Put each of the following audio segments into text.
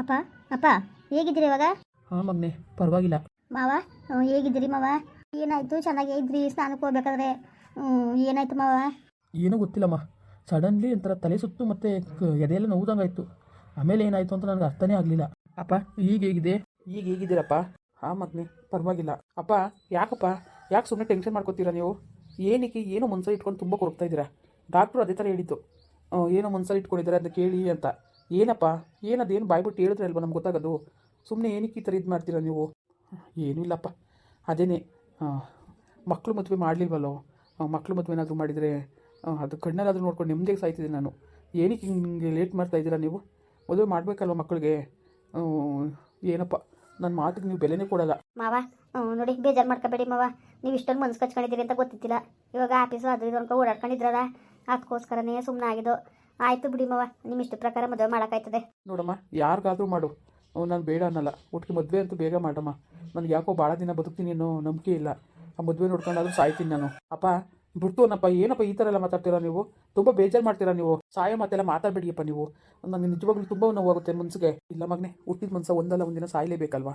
ಅಪ್ಪ ಅಪ್ಪ ಹೇಗಿದ್ದೀರಿ ಇವಾಗ? ಹಾಂ ಮಗ್ನೆ ಪರವಾಗಿಲ್ಲ. ಮಾವ ಹೇಗಿದ್ದೀರಿ ಮಾವ? ಏನಾಯ್ತು? ಚೆನ್ನಾಗೇ ಇದ್ರಿ? ಸ್ನಾನಕ್ಕೆ ಹೋಗ್ಬೇಕಾದ್ರೆ? ಏನಾಯ್ತು ಮಾವ? ಏನೂ ಗೊತ್ತಿಲ್ಲಮ್ಮ ಸಡನ್ಲಿ ಒಂಥರ ತಲೆ ಸುತ್ತು ಮತ್ತು ಎದೆಯೆಲ್ಲ ನೋವುದಂಗಾಯ್ತು. ಆಮೇಲೆ ಏನಾಯಿತು ಅಂತ ನನಗೆ ಅರ್ಥನೇ ಆಗಲಿಲ್ಲ. ಅಪ್ಪ ಈಗ ಹೇಗಿದೆ? ಈಗ ಹೇಗಿದ್ದೀರಪ್ಪ? ಹಾಂ ಮಗ್ನೆ ಪರವಾಗಿಲ್ಲ. ಅಪ್ಪ ಯಾಕಪ್ಪ? ಯಾಕೆ ಸುಮ್ಮನೆ ಟೆನ್ಷನ್ ಮಾಡ್ಕೋತೀರಾ ನೀವು? ಏನಕ್ಕೆ ಏನೋ ಮನ್ಸಲ್ಲಿ ಇಟ್ಕೊಂಡು ತುಂಬ ಕೊರಗ್ತಾ ಇದ್ದೀರಾ? ಡಾಕ್ಟ್ರು ಅದೇ ಥರ ಹೇಳಿದ್ದು. ಏನೋ ಮನ್ಸಲ್ಲಿ ಇಟ್ಕೊಂಡಿದ್ದಾರೆ ಅಂತ ಕೇಳಿ ಅಂತ. ಏನಪ್ಪ? ಏನದೇನು ಬಾಯ್ಬಿಟ್ಟು ಹೇಳಿದ್ರೆ ಅಲ್ವ ನಮ್ಗೆ ಗೊತ್ತಾಗೋದು? ಸುಮ್ಮನೆ ಏನಕ್ಕೆ ಈ ಥರ ಇದು ಮಾಡ್ತೀರಾ ನೀವು? ಏನೂ ಇಲ್ಲಪ್ಪ. ಅದೇನೇ ಮಕ್ಕಳು ಮದುವೆ ಮಾಡಲಿಲ್ವಲ್ಲೋ? ಮಕ್ಕಳು ಮದುವೆ ಏನಾದರೂ ಮಾಡಿದರೆ ಅದು ಕಣ್ಣಲ್ಲಾದರೂ ನೋಡ್ಕೊಂಡು ನಿಮ್ಮದೇ ಸಾಯ್ತಿದ್ದೀನಿ ನಾನು. ಏನಕ್ಕೆ ಹಿಂಗೆ ಲೇಟ್ ಮಾಡ್ತಾ ಇದ್ದೀರಾ ನೀವು? ಮದುವೆ ಮಾಡಬೇಕಲ್ವ ಮಕ್ಕಳಿಗೆ? ಏನಪ್ಪ? ನನ್ನ ಮಾತಿಗೆ ನೀವು ಬೆಲೆನೇ ಕೊಡಲ್ಲ. ಮಾವ ನೋಡಿ, ಬೇಜಾರು ಮಾಡ್ಕೋಬೇಡಿ ಮಾವ. ನೀವು ಇಷ್ಟೊಂದು ಮನ್ಸು ಕಚ್ಕೊಂಡಿದ್ದೀರಿ ಅಂತ ಗೊತ್ತಿದ್ದಿಲ್ಲ ಇವಾಗ ಆಫೀಸು ಅದು ಇದು ಅನ್ಕೊ ಓಡಾಡ್ಕೊಂಡಿದ್ರಲ್ಲ? ಅದಕ್ಕೋಸ್ಕರನೇ ಸುಮ್ಮನೆ ಆಗಿದ್ದು ಆಯಿತು ಬಿಡಿ ಮಾವ ನಿಮ್ಮ ಇಷ್ಟ ಪ್ರಕಾರ ಮದುವೆ ಮಾಡೋಕ್ಕಾಯ್ತದೆ. ನೋಡಮ್ಮ, ಯಾರಿಗಾದ್ರೂ ಮಾಡು. ನಾನು ಬೇಡ ಅನ್ನಲ್ಲ. ಒಟ್ಟಿಗೆ ಮದುವೆ ಅಂತೂ ಬೇಗ ಮಾಡಮ್ಮ. ನನಗೆ ಯಾಕೋ ಭಾಳ ದಿನ ಬದುಕ್ತೀನಿ ಅನ್ನೋ ನಂಬಿಕೆ ಇಲ್ಲ. ಆ ಮದುವೆ ನೋಡ್ಕೊಂಡಾದ್ರೂ ಸಾಯ್ತೀನಿ ನಾನು. ಅಪ್ಪ, ಬಿಡ್ತು ಅನ್ನಪ್ಪ, ಏನಪ್ಪ ಈ ಥರ ಎಲ್ಲ ಮಾತಾಡ್ತೀರಾ ನೀವು? ತುಂಬ ಬೇಜಾರು ಮಾಡ್ತೀರಾ ನೀವು? ಸಾಯೋ ಮಾತೆಲ್ಲ ಮಾತಾಡಬೇಡಿಯಪ್ಪ ನೀವು. ನನಗೆ ನಿಜವಾಗ್ಲೂ ತುಂಬ ನೋವಾಗುತ್ತೆ ಮನ್ಸಿಗೆ. ಇಲ್ಲ ಮಗನೇ, ಹುಟ್ಟಿದ ಮನ್ಸ ಒಂದಲ್ಲ ಒಂದಿನ ಸಾಯಲೇಬೇಕಲ್ವಾ?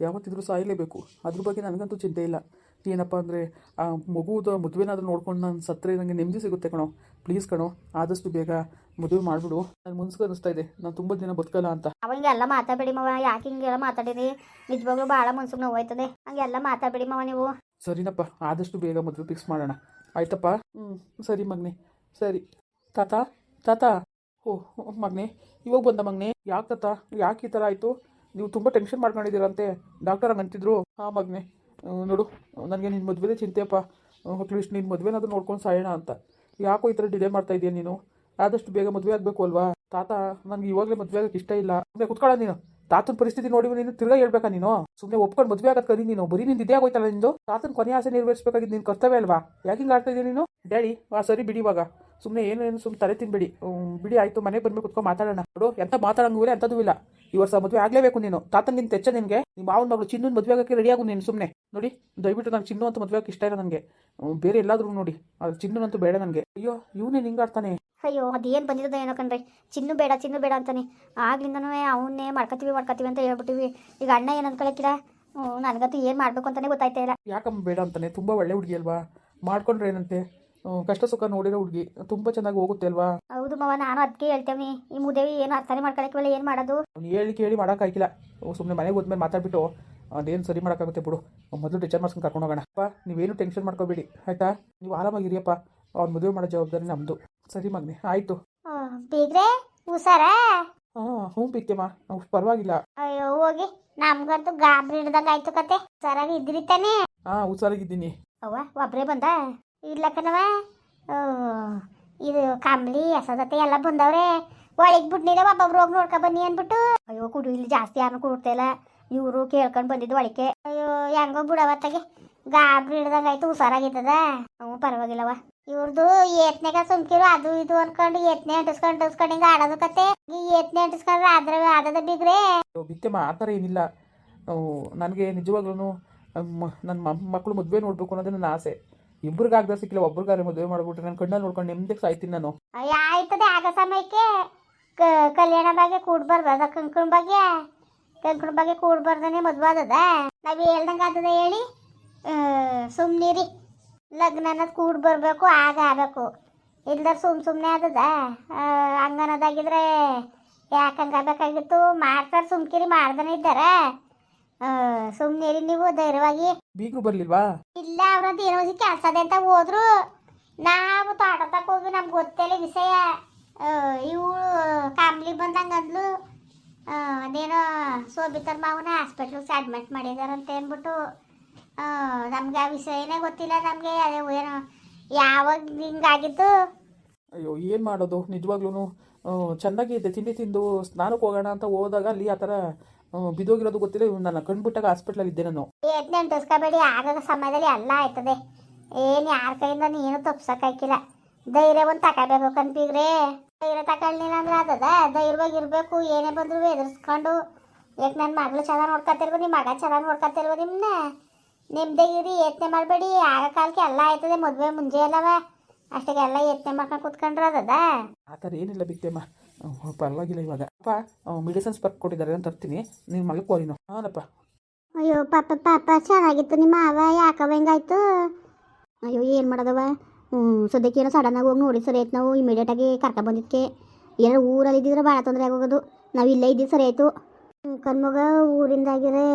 ಯಾವತ್ತಿದ್ರೂ ಸಾಯಲೇಬೇಕು. ಅದ್ರ ಬಗ್ಗೆ ನನಗಂತೂ ಚಿಂತೆ ಇಲ್ಲ. ಏನಪ್ಪ ಅಂದರೆ ಆ ಮಗುದ ಮದುವೆನಾದ್ರೂ ನೋಡ್ಕೊಂಡು ನಾನು ಸತ್ತರೆ ನನಗೆ ನೆಮ್ಮದಿ ಸಿಗುತ್ತೆ ಕಣೋ. ಪ್ಲೀಸ್ ಕಣೋ ಆದಷ್ಟು ಬೇಗ ಮದುವೆ ಮಾಡಿಬಿಡು. ನಾನು ಮುನ್ಸ್ಗೆ ಅನಿಸ್ತಾ ಇದೆ ನಾನು ತುಂಬ ದಿನ ಬದುಕಲ್ಲ ಅಂತ. ಅವ ಎಲ್ಲ ಮಾತಾಡಬೇಡಿ ಮಾವ ಯಾಕೆ ಹಿಂಗೆಲ್ಲ ಮಾತಾಡಿರಿ? ನಿಜವಾಗ್ಲೂ ಭಾಳ ಮನ್ಸಿಗೆ ನೋವಾಯ್ತದೆ ಹಂಗೆಲ್ಲ ಮಾತಾಡಬೇಡಿ ಮಾವ ನೀವು. ಸರಿನಪ್ಪ ಆದಷ್ಟು ಬೇಗ ಮದುವೆ ಫಿಕ್ಸ್ ಮಾಡೋಣ. ಆಯ್ತಪ್ಪ? ಹ್ಞೂ ಸರಿ ಮಗ್ನೆ. ಸರಿ. ತಾತ ತಾತ. ಓ ಮಗ್ನೆ ಇವಾಗ ಬಂದ ಮಗ್ನೆ? ಯಾಕೆ ತಾತ? ಯಾಕೆ ಈ ಥರ ಆಯಿತು? ನೀವು ತುಂಬ ಟೆನ್ಷನ್ ಮಾಡ್ಕೊಂಡಿದ್ದೀರಂತೆ. ಡಾಕ್ಟರ್ ಹಂಗಂತಿದ್ರು ಹಾಂ ಮಗನೆ. ನೋಡು, ನನಗೆ ನಿನ್ನ ಮದುವೆದೇ ಚಿಂತೆಯಪ್ಪ. ಅಟ್ಲೀಸ್ಟ್ ನಿನ್ನ ಮದುವೆನಾದ್ರೂ ನೋಡ್ಕೊಂಡು ಸಾಯೋಣ ಅಂತ. ಯಾಕೋ ಈ ಥರ ಡಿಲೇ ಮಾಡ್ತಾ ಇದೆಯಾ ನೀನು? ಆದಷ್ಟು ಬೇಗ ಮದುವೆ ಆಗಬೇಕು ಅಲ್ವಾ? ತಾತ, ನನಗೆ ಇವಾಗಲೇ ಮದುವೆ ಆಗಕ್ಕೆ ಇಷ್ಟ ಇಲ್ಲ. ಕುತ್ಕೊಳ್ಳ ನೀನು. ತಾತನ ಪರಿಸ್ಥಿತಿ ನೋಡಿ ನೀನು ತಿರ್ಗಾ ಹೇಳ್ಬೇಕಾ ನೀನು? ಸುಮ್ಮನೆ ಒಪ್ಕೊಂಡು ಮದುವೆ ಆಗತ್ ಕರಿ ನೀನು. ಬರೀ ನಿಂದು ಇದೇ ಆಗೋಯ್ತಲ್ಲ ನಿಂದು? ತಾತನ ಕೊನೆ ಆಸೆ ನೆರವೇರಿಸಬೇಕಾಗಿದ್ದು ನಿನ್ ಕರ್ತವ್ಯ ಅಲ್ವಾ? ಯಾಕೆ ಹಿಂಗೆ ಆಡ್ತಾ ಇದೀಯ ನೀನು? ಡ್ಯಾಡಿ, ಆ, ಸರಿ ಬಿಡಿ ಇವಾಗ. ಸುಮ್ಮನೆ ಏನು ಏನು ಸುಮ್ಮನೆ ತಲೆ ತಿನ್ಬೇಡಿ. ಬಿಡಿ, ಆಯ್ತು. ಮನೆಗೆ ಬಂದ್ಮೇಲೆ ಕುತ್ಕೊಂಡು ಮಾತಾಡೋಣ. ನೋಡು, ಎಂತ ಮಾತಾಡಂಗೂ ಇಲ್ಲ ಎಂಥದ್ದು ಇಲ್ಲ. ಈ ವರ್ಷ ಮದುವೆ ಆಗಲೇಬೇಕು ನೀನು. ತಾತನ್ ನಿನ್ ತೆಚ್ಚ ನಿನಗೆ. ನಿಮ್ಮ ಮಾವನ ಮಗಳು ಚಿನ್ನನ ಮದುವೆ ಆಗಕ್ಕೆ ರೆಡಿ ಆಗು ನೀನು ಸುಮ್ಮನೆ ನೋಡಿ, ದಯವಿಟ್ಟು ನಂಗೆ ಚಿನ್ನು ಅಂತ ಮದುವೆ ಆಗಕ್ಕೆ ಇಷ್ಟ ಇಲ್ಲ ನನಗೆ. ಬೇರೆ ಎಲ್ಲಾದ್ರೂ ನೋಡಿ. ಅದು ಚಿನ್ನನಂತೂ ಬೇಡ ನನಗೆ. ಅಯ್ಯೋ ಇವನೇ ನಿಂಗಾಡ್ತಾನೆ ಅಯ್ಯೋ ಅದೇನು ಬಂದಿರೋದು ಏನೋ ಕಣ್ರಿ? ಚಿನ್ನು ಬೇಡ ಚಿನ್ನು ಬೇಡ ಅಂತಾನೆ. ಆಗ್ಲಿಂದನೂ ಅವನ್ನೇ ಮಾಡ್ಕೊತೀವಿ ಮಾಡ್ಕೊತೀವಿ ಅಂತ ಹೇಳ್ಬಿಟ್ಟಿವಿ ಈಗ ಅಣ್ಣ ಏನು ಅನ್ಕೊಳಕ್ಕಿಲ್ಲ ನನಗಂತೂ ಏನು ಮಾಡಬೇಕು ಅಂತಲೇ ಗೊತ್ತಾಯ್ತಾ ಇಲ್ಲ. ಯಾಕಮ್ಮ ಬೇಡ ಅಂತಾನೆ? ತುಂಬ ಒಳ್ಳೆ ಹುಡುಗಿ ಅಲ್ವಾ? ಮಾಡ್ಕೊಂಡ್ರೆ ಏನಂತೆ? ಕಷ್ಟ ಸುಖ ನೋಡಿರೋ ಹುಡುಗಿ. ತುಂಬ ಚೆನ್ನಾಗಿ ಹೋಗುತ್ತೆ ಅಲ್ವಾ? ಹೌದು ಮಾವ ನಾನು ಅದಕ್ಕೆ ಹೇಳ್ತೇವೆ ಈ ಮುದೇವಿ ಏನು ಅರ್ಥನೇ ಮಾಡ್ಕೊಳಕ್ಕಿಲ್ಲ ಏನು ಮಾಡೋದು? ಅವ್ನು ಹೇಳಿ ಕೇಳಿ ಮಾಡೋಕ್ಕಾಗಿಲ್ಲ ಸುಮ್ಮನೆ ಮನೆಗೆ ಹೋದ್ಮೇಲೆ ಮಾತಾಡ್ಬಿಟ್ಟು ಅದೇನು ಸರಿ ಮಾಡೋಕ್ಕಾಗುತ್ತೆ ಬಿಡು. ಮೊದಲು ಟೀಚರ್ ಮಾಡ್ಸ್ಕೊಂಡು ಕರ್ಕೊಂಡು ಹೋಗೋಣ. ಅಪ್ಪ ನೀವೇನು ಟೆನ್ಷನ್ ಮಾಡ್ಕೋಬೇಡಿ. ಆಯಿತಾ? ನೀವು ಆರಾಮಾಗಿರಿಯಪ್ಪ ಅವ್ನು ಮದುವೆ ಮಾಡೋ ಜವಾಬ್ದಾರಿ ನಮ್ಮದು ಸರಿ ಮಗ್ನೆ ಆಯ್ತು. ಬೀಗ್ರೆ ಹುಷಾರ? ಹಾಂ ಹ್ಞೂ ಬಿತ್ತಮ್ಮ ಪರವಾಗಿಲ್ಲ. ಅಯ್ಯೋ ಹೋಗಿ. ನಮ್ಗಂತೂ ಗಾಬರಿ ಹಿಡ್ದಂಗ ಆಯ್ತು ಕತೆ. ಸರಾಗಿ ಇದ್ರಿ ತಾನೇ? ಹಾ ಹುಷಾರಾಗಿದ್ದೀನಿ ಅವ್ವ ಒಬ್ರೇ ಬಂದ? ಇಲ್ಲ ಕಣವ ಇದು ಕಾಮ್ಲಿ ಎಸದತೆ ಎಲ್ಲ ಬಂದವ್ರೆ. ಒಳಗೆ ಬಿಡ್ಲಿಲ್ಲ ಒಬ್ಬೊಬ್ರು ಹೋಗಿ ನೋಡ್ಕೊ ಬನ್ನಿ ಅಂದ್ಬಿಟ್ಟು. ಅಯ್ಯೋ ಕುಡು ಇಲ್ಲಿ ಜಾಸ್ತಿ ಯಾರು ಕೊಡ್ತಿಲ್ಲ ಇವರು ಕೇಳ್ಕೊಂಡು ಬಂದಿದ್ದು ಒಳಕ್ಕೆ. ಅಯ್ಯೋ ಹೆಂಗೋ ಬಿಡವತ್ತಾಗೆ ಗಾಬರಿ ಹಿಡ್ದಂಗ ಆಯ್ತು ಹುಷಾರಾಗಿದ್ದದ ಹ್ಞೂ ಪರವಾಗಿಲ್ಲವ ಇವ್ರದ್ದು ಏತ್ನೆಗ ಸುಮ್ಕಿರು ಅದು ಇದು ಅನ್ಕೊಂಡು ಏತ್ನೆ ಅಂಟಿಸ್ಕೊಂಡು ಅಂಟಿಸ್ಕೊಂಡು ಹಿಂಗ ಆಡೋದು ಕತೆ. ಈ ಏತ್ನೆ ಅಂಟಿಸ್ಕೊಂಡ್ರೆ ಆದ್ರೆ ಆದದ ಬಿಗ್ರೆ. ಬಿತ್ತಮ್ಮ ಆ ಥರ ಏನಿಲ್ಲ. ನನಗೆ ನಿಜವಾಗ್ಲೂ ನನ್ನ ಮಕ್ಕಳು ಮದುವೆ ನೋಡಬೇಕು ಅನ್ನೋದೇ ನನ್ನ ಆಸೆ. ಇಬ್ಬರಿಗಾಗ್ದ ಸಿಕ್ಕಿಲ್ಲ ಒಬ್ರಿಗಾದ್ರೆ ಮದುವೆ ಮಾಡ್ಬಿಟ್ರೆ ನನ್ನ ಕಣ್ಣಲ್ಲಿ ನೋಡ್ಕೊಂಡು ನೆಮ್ಮದಿಗೆ ಸಾಯ್ತೀನಿ ನಾನು. ಆಯ್ತದೆ ಆಗ ಸಮಯಕ್ಕೆ. ಕಲ್ಯಾಣ ಬಗ್ಗೆ ಕೂಡ್ ಬರ್ಬಾರ್ದ ಕಂಕಣ ಬಗ್ಗೆ ಕಂಕಣ ಬಗ್ಗೆ ಕೂಡ್ ಬರ್ದನೆ ಮದ್ವೆ ಆದದ? ನಾವ್ ಹೇಳ್ದಂಗೆ ಆದದ ಹೇಳಿ? ಸುಮ್ನಿರಿ. ಲಗ್ನ ಅನ್ನೋದು ಕೂಡ್ ಬರಬೇಕು ಆಗ ಆಗಬೇಕು. ಇಲ್ದರ್ ಸುಮ್ ಸುಮ್ಮನೆ ಆದದ? ಹಂಗನ್ನೋದಾಗಿದ್ರೆ ಯಾಕಂಗ ಆಗಬೇಕಾಗಿತ್ತು? ಮಾಡ್ತಾರ ಸುಮ್ಕಿರಿ ಮಾಡ್ದನೇ ಇದ್ದಾರ. ಆ, ಸುಮ್ನಿರಿ ನೀವು ಧೈರ್ಯವಾಗಿ. ಬೀಗರು ಬರ್ಲಿಲ್ವಾ? ಇಲ್ಲ ಅವ್ರದ್ದು ಏನೋ ಕೆಲಸ ಅಂತ ಹೋದ್ರು. ನಾವು ತೋಟದಕ್ಕೆ ಹೋಗಿ ನಮ್ಗೆ ಗೊತ್ತಿಲ್ಲ ವಿಷಯ. ಇವು ಕಾಮ್ಲಿ ಬಂದಂಗೆ ಅಂದ್ಲು ಆ, ಅದೇನೋ ಸೋಬಿತರ್ ಮಾವನ ಹಾಸ್ಪಿಟ್ಲಿಗೆ ಅಡ್ಮಿಟ್ ಮಾಡಿದಾರಂತ ಅಂದ್ಬಿಟ್ಟು. ನಮ್ಗೆ ಆ ವಿಷಯನೇ ಗೊತ್ತಿಲ್ಲ ನಮಗೆ ಅದೇ ಏನು ಯಾವಾಗ ಹಿಂಗಾಗಿತ್ತು ಅಯ್ಯೋ ಏನು ಮಾಡೋದು? ನಿಜವಾಗ್ಲೂ ಚೆನ್ನಾಗಿ ಇದೆ. ತಿಂಡಿ ತಿಂದು ಸ್ನಾನಕ್ಕೆ ಹೋಗೋಣ ಅಂತ ಹೋದಾಗ ಅಲ್ಲಿ ಆ ಥರ ಬಿದ್ದೋಗಿರೋದು ಗೊತ್ತಿಲ್ಲ. ಇವ್ನು ನನ್ನ ಕಣ್ಬಿಟ್ಟಾಗ ಹಾಸ್ಪಿಟ್ಲಲ್ಲಿ ಇದ್ದೆ ನಾನು. ಏತ್ನೆ ತೋರಿಸ್ಕೋಬೇಡಿ ಆಗಾಗ ಸಮಯದಲ್ಲಿ ಎಲ್ಲ ಆಯ್ತದೆ. ಏನು ಯಾರ ಕೈಯಿಂದ ಏನು ತಪ್ಸಕ್ಕಾಗಿಲ್ಲ. ಧೈರ್ಯ ಒಂದು ತಗೋಬೇಕು ಕನ್ಪಿಗ್ರೆ ಧೈರ್ಯ ತಗೊಳ್ಳಿಲ್ಲ ಅಂದ್ರೆ ಅದದ ಧೈರ್ಯವಾಗಿ ಇರಬೇಕು ಏನೇ ಬಂದ್ರು ಎದುರಿಸ್ಕೊಂಡು. ಯಾಕೆ ನನ್ನ ಮಗಳು ಚೆನ್ನಾಗಿ ನೋಡ್ಕೊತಿರ್ಬೋದು ನಿಮ್ಮ ಮಗ ಚೆನ್ನಾಗಿ ನೋಡ್ಕೊತಿರ್ಬೋದು ನಿಮ್ಮನ್ನ ನಿಮ್ದಾಗಿರಿ ಯತ್ನೆ ಮಾಡಬೇಡಿ. ಆಗ ಕಾಲಕ್ಕೆ ಎಲ್ಲ ಆಯ್ತದೆ ಮದುವೆ ಮುಂಜೆ ಅಲ್ಲವ. ಅಷ್ಟಾಗೆಲ್ಲ ಯತ್ನೆ ಮಾಡ್ಕೊಂಡು ಕೂತ್ಕೊಂಡ್ರೆ ಅದದ ಆ ಥರ ಏನಿಲ್ಲ ಬಿತ್ತೇಮ್ಮ. ಪರವಾಗಿಲ್ಲ ಇವಾಗ. ಅಪ್ಪ ಮೆಡಿಸಿನ್ಸ್ ಬರ್ಕೊಟ್ಟಿದ್ದಾರೆ ಅಂತ ತರ್ತೀನಿ. ನೀವು ಮಗ ಕೋರಿನೋ? ಹಾನಪ್ಪ. ಅಯ್ಯೋ ಪಾಪ ಪಾಪ ಚೆನ್ನಾಗಿತ್ತು. ನಿಮ್ಮ ಅವ ಯಾಕವ ಹೆಂಗಾಯ್ತು? ಅಯ್ಯೋ ಏನು ಮಾಡೋದವ ಹ್ಞೂ ಸದ್ಯಕ್ಕೆ ಏನೋ ಸಡನ್ನಾಗಿ ಹೋಗಿ ನೋಡಿ ಸರಿ ಆಯ್ತು ನಾವು ಇಮಿಡಿಯೇಟಾಗಿ ಕರ್ಕ ಬಂದಿದ್ದಕ್ಕೆ ಏನೋ ಊರಲ್ಲಿ ಇದ್ದಿದ್ರೆ ಭಾಳ ತೊಂದರೆ ಆಗೋಗೋದು. ನಾವು ಇಲ್ಲೇ ಇದ್ದೀವಿ ಸರಿ ಆಯಿತು. ಕಣ್ಮಗ ಊರಿಂದಾಗಿರೇ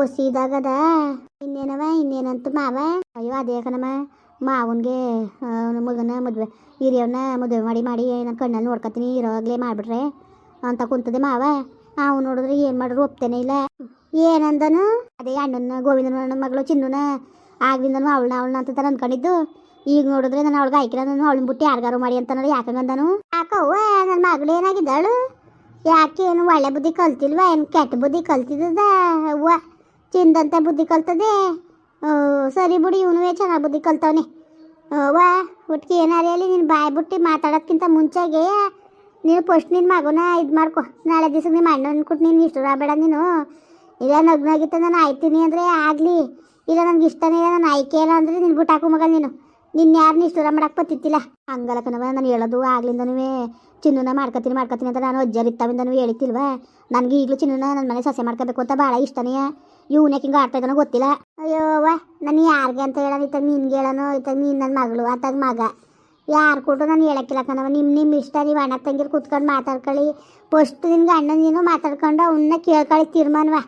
ಒಸಿದಾಗದ ಇನ್ನೇನವ? ಇನ್ನೇನಂತ ಮಾವ? ಅಯ್ಯೋ, ಅದೇ ಕಣಮ್ಮ. ಮಾವನ್ಗೆ ಮಗನ ಮದುವೆ ಹಿರಿಯವನ್ನ ಮದುವೆ ಮಾಡಿ ಮಾಡಿ ನನ್ನ ಕಣ್ಣಲ್ಲಿ ನೋಡ್ಕೊತೀನಿ ಇರೋವಾಗಲೇ ಮಾಡಿಬಿಟ್ರೆ ಅಂತ ಕುಂತದೆ ಮಾವ. ಅವ್ ನೋಡಿದ್ರೆ ಏನು ಮಾಡಿದ್ರು ಒಪ್ತೇನೆ ಇಲ್ಲ. ಏನಂದನು? ಅದೇ ಅಣ್ಣನ, ಗೋವಿಂದನ ಮಗಳು ಚಿನ್ನುನ. ಆಗ್ಲಿಂದನು ಅವಳನ್ನ ಅವಳನ್ನ ಅಂತ ತರ ಅನ್ಕೊಂಡಿದ್ದು. ಈಗ ನೋಡಿದ್ರೆ ನಾನು ಅವಳಿಗೆ ಆಯ್ಕೆ ನಾನು ಅವಳನ್ನ ಬಿಟ್ಟು ಯಾರಿಗಾರು ಮಾಡಿ ಅಂತ ನೋಡಿ ಯಾಕಂಗಂದನು ಯಾಕವ್ವ ನನ್ನ ಮಗಳು ಏನಾಗಿದ್ದಾಳು? ಯಾಕೆ ಏನು ಒಳ್ಳೆ ಬುದ್ಧಿ ಕಲ್ತಿಲ್ವಾ? ಏನು ಕೆಟ್ಟ ಬುದ್ಧಿ ಕಲ್ತಿದ್ದದ, ಅವ್ವ? ಚಿಂದಂತ ಬುದ್ಧಿ ಕಲ್ತದೆ. ಸರಿ ಬಿಡಿ, ಇವನು ಚೆನ್ನಾಗಿ ಬುದ್ಧಿ ಕಲ್ತವನೆ. ವಾ, ಒಟ್ಟಿಗೆ ಏನಾರ ಹೇಳಿ, ನೀನು ಬಾಯ್ ಬಿಟ್ಟು ಮಾತಾಡೋದ್ಕಿಂತ ಮುಂಚೆಗೆ ನೀನು ಫಸ್ಟ್ ನಿನ್ನ ಮಗುನ ಇದು ಮಾಡ್ಕೊ. ನಾಳೆ ದಿವಸ ನಿಮ್ಮ ಅಣ್ಣ ಅಂದ್ಕೊಟ್ಟು ನೀನು ಇಷ್ಟು ಬೇಡ ನೀನು. ಇಲ್ಲ ನಗ್ನಾಗಿತ್ತು ನಾನು ಆಯ್ತೀನಿ ಅಂದರೆ ಆಗಲಿ. ಇಲ್ಲ, ನನಗೆ ಇಷ್ಟನೇ ಇಲ್ಲ, ನಾನು ಆಯ್ಕೆ ಇಲ್ಲ ಅಂದರೆ ನಿನ್ನ ಹಾಕು ಮಗ ನೀನು. ನಿನ್ನ ಯಾರನ್ನ ಇಷ್ಟ ಮಾಡಕ್ಕೆ ಬತ್ತಿತ್ತಿಲ್ಲ ಹಂಗಲ್ಲ ಕಣವ ನಾನು ಹೇಳೋದು ಆಗ್ಲಿಂದನೂ ಚಿನ್ನನ ಮಾಡ್ಕೊತೀನಿ ಮಾಡ್ಕೊತೀನಿ ಅಂತ ನಾನು ಅಜ್ಜರ್ ನೀವು ಹೇಳ್ತಿಲ್ವ ನನಗೆ ಈಗಲೂ ಚಿನ್ನನ ನನ್ನ ಮನೆ ಸಸ್ಯ ಮಾಡ್ಕೋಬೇಕು ಅಂತ ಭಾಳ ಇಷ್ಟನೇ. ಇವನೇ ಹಿಂಗೆ ಆಡ್ತಾ ಗೊತ್ತಿಲ್ಲ. ಅಯ್ಯೋ ನಾನು ಯಾರಿಗೆ ಅಂತ ಹೇಳ ಇತ್ತಾಗ ನಿನ್ಗೆ ಹೇಳೋನು? ಇತ್ತಾಗ ನೀನು ನನ್ನ ಮಗಳು ಅತ್ತಾಗ ಮಗ. ಯಾರು ಕೊಟ್ಟು ನಾನು ಹೇಳಕ್ಕಿಲ್ಲ ಕಣವ ನಿಮ್ಮ ನಿಮ್ಮ ಇಷ್ಟ, ನೀವು ಅಣ್ಣ ತಂಗಿರು ಕೂತ್ಕೊಂಡು ಮಾತಾಡ್ಕೊಳ್ಳಿ. ಫಸ್ಟ್ ನಿನ್ಗೆ ಅಣ್ಣ ನೀನು ಮಾತಾಡ್ಕೊಂಡು ಅವನ್ನ ಕೇಳ್ಕೊಳ್ಳಿ ತೀರ್ಮಾನವ.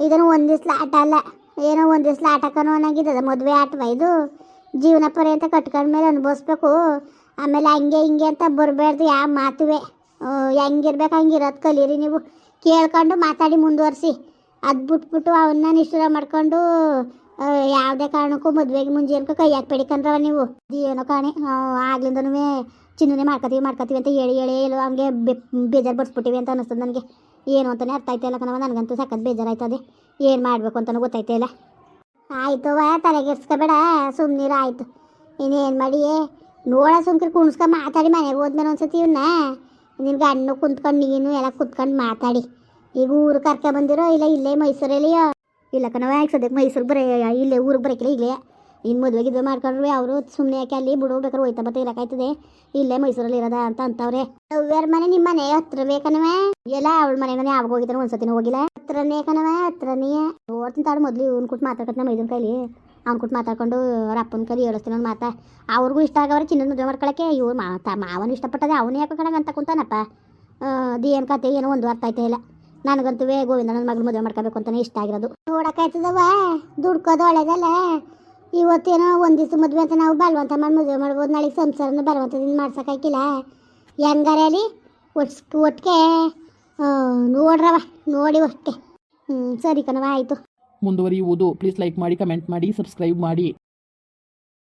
ಇದನ್ನು ಒಂದು ದಿವ್ಸ ಆಟ ಅಲ್ಲ, ಏನೋ ಒಂದು ದಿವ್ಸ ಆಟಕ್ಕನೋ ಅನ್ನಂಗಿದ್ದದ ಮದುವೆ ಆಟವ ಇದು? ಜೀವನ ಪರ್ಯಂತ ಕಟ್ಕೊಂಡ್ಮೇಲೆ ಅನುಭವಿಸ್ಬೇಕು. ಆಮೇಲೆ ಹಂಗೆ ಹಿಂಗೆ ಅಂತ ಬರಬಾರ್ದು ಯಾವ ಮಾತುವೆ. ಹೆಂಗಿರ್ಬೇಕು ಹಂಗಿರೋದು ಕಲೀರಿ ನೀವು. ಕೇಳ್ಕೊಂಡು ಮಾತಾಡಿ ಮುಂದುವರಿಸಿ. ಅದು ಬಿಟ್ಬಿಟ್ಟು ಅವನ್ನ ನಿಷ್ಠುರ ಮಾಡ್ಕೊಂಡು ಯಾವುದೇ ಕಾರಣಕ್ಕೂ ಮದುವೆಗೆ ಮುಂಜೆ ಅನ್ಕೊ ಕೈ ಹಾಕ್ಬೇಡಿಕಂದ್ರವ ನೀವು. ಏನೋ ಕಾಣೆ ಆಗ್ಲಿಂದನೂ ಚಿನ್ನನೇ ಮಾಡ್ಕೊತೀವಿ ಮಾಡ್ಕೊತೀವಿ ಅಂತ ಹೇಳಿ ಹೇಳಿ, ಹೇಳು, ಹಂಗೆ ಬೇಜಾರು ಬಡ್ಸ್ಬಿಟ್ಟಿವಿ ಅಂತ ಅನಿಸ್ತದೆ ನನಗೆ. ಏನು ಅಂತಲೇ ಅರ್ಥ ಆಯ್ತಾ ಇಲ್ಲ ಕಣವ ನನಗಂತೂ ಸಖತ್ ಬೇಜಾರಾಯ್ತದೆ. ಏನು ಮಾಡಬೇಕು ಅಂತಲೂ ಗೊತ್ತಾಯ್ತಾ ಇಲ್ಲ. ಆಯಿತು ವಾ ತಲೆಗೆಡ್ಸ್ಕೊಬೇಡ ಸುಮ್ಮನಿರ ಆಯಿತು. ಇನ್ನೇನು ಮಾಡಿ ನೋಡ ಸುಮ್ಕಿರ್ ಕುಣಿಸ್ಕೊಂಡು ಮಾತಾಡಿ ಮನೆಗೆ ಹೋದ್ಮೇಲೆ ಒಂದ್ಸತಿ ಇವನ್ನ ನಿನ್ಗೆ ಹಣ್ಣು ಕುಂತ್ಕೊಂಡು, ನೀನು ಎಲ್ಲ ಕುತ್ಕೊಂಡು ಮಾತಾಡಿ. ಈಗ ಊರು ಕರ್ಕ ಬಂದಿರೋ, ಇಲ್ಲ ಇಲ್ಲೇ ಮೈಸೂರಲ್ಲಿಯೋ ಇಲ್ಲ ಕಣವ ಯಾಕೆ ಸದ್ಯಕ್ಕೆ ಮೈಸೂರಿಗೆ ಬರೀ ಇಲ್ಲೇ ಊರಿಗೆ ಬರೋಕಿಲ್ಲ ಇಲ್ಲೇ ಇನ್ನು ಮದುವೆ ಇದು ಮಾಡ್ಕೊಂಡ್ರೆ, ಅವರು ಸುಮ್ಮನೆ ಯಾಕೆ ಅಲ್ಲಿ ಬಿಡು ಬೇಕಾದ್ರೆ ಹೋಯ್ತಾ ಬತ್ತ ಇರೋಕಾಯ್ತದೆ ಇಲ್ಲೇ ಮೈಸೂರಲ್ಲಿ ಇರೋದ ಅಂತ ಅಂತವ್ರೆ. ಮನೆ ನಿಮ್ಮ ಮನೆ? ಹತ್ರ ಬೇಕನವ ಎಲ್ಲ ಅವಳ ಮನೆ ಮನೆ ಯಾವಾಗ ಹೋಗಿದ್ದಾನೆ ಒಂದ್ಸತಿನೂ ಹೋಗಿಲ್ಲ. ಹತ್ರನೇ ಕಣವ, ಹತ್ರನೇ. ನೋಡ್ತೀನಿ ತಾಡು ಮೊದಲು ಇವ್ನು ಕುಟ್ಟು ಮಾತಾಡ್ಕೊತ ನಮ್ಮ ಇದನ್ನ ಕೈಲಿ. ಅವ್ನು ಕುಟ್ಟು ಮಾತಾಡ್ಕೊಂಡು ಅವ್ರ ಅಪ್ಪನ ಕೈಲಿ ಹೇಳಿಸ್ತೀನಿ ಅವ್ನು ಮಾತಾ. ಅವ್ರಿಗೂ ಇಷ್ಟ ಆಗವ್ರೆ ಚಿನ್ನದ ಮದುವೆ ಮಾಡ್ಕೊಳಕ್ಕೆ. ಇವ್ರು ಮಾತಾ ಮಾವನು ಇಷ್ಟಪಟ್ಟದೆ, ಅವನೇ ಯಾಕೆ ಕಣಗ ಅಂತ ಕುಂತಾನಪ್ಪ. ಅದೇನು ಕತೆ ಏನೋ ಒಂದು ಅರ್ಥ ಆಯ್ತಾ ಇಲ್ಲ. ನನಗಂತೂ ಗೋವಿಂದ ನನ್ನ ಮಗಳು ಮದುವೆ ಮಾಡ್ಕೋಬೇಕು ಅಂತಾನೆ ಇಷ್ಟ ಆಗಿರೋದು. ನೋಡೋಕ್ಕಾಯ್ತದವ ದುಡ್ಕೋದು ಒಳ್ಳೇದಲ್ಲ ಇವತ್ತೇನೋ ಒಂದು ದಿವಸ ಮದುವೆ ಅಂತ ನಾವು ಬಲವಂತ ಮಾಡಿ ಮದುವೆ ಮಾಡ್ಬೋದು ನಾಳೆಗೆ ಸಂಸಾರನ ಬಲವಂತದಿಂದ ಮಾಡ್ಸೋಕ್ಕಾಗಿಲ್ಲ. ಹೆಂಗಾರೆ ಅಲ್ಲಿ? ಒಟ್ಟು ಒಟ್ಟಿಗೆ ನೋಡ್ರವ ನೋಡಿ ಒಟ್ಟಿಗೆ ಹ್ಞೂ ಸರಿ ಕಣವ ಆಯಿತು. ಮುಂದುವರಿಯುವುದು. ಪ್ಲೀಸ್ ಲೈಕ್ ಮಾಡಿ ಕಮೆಂಟ್ ಮಾಡಿ ಸಬ್ಸ್ಕ್ರೈಬ್ ಮಾಡಿ.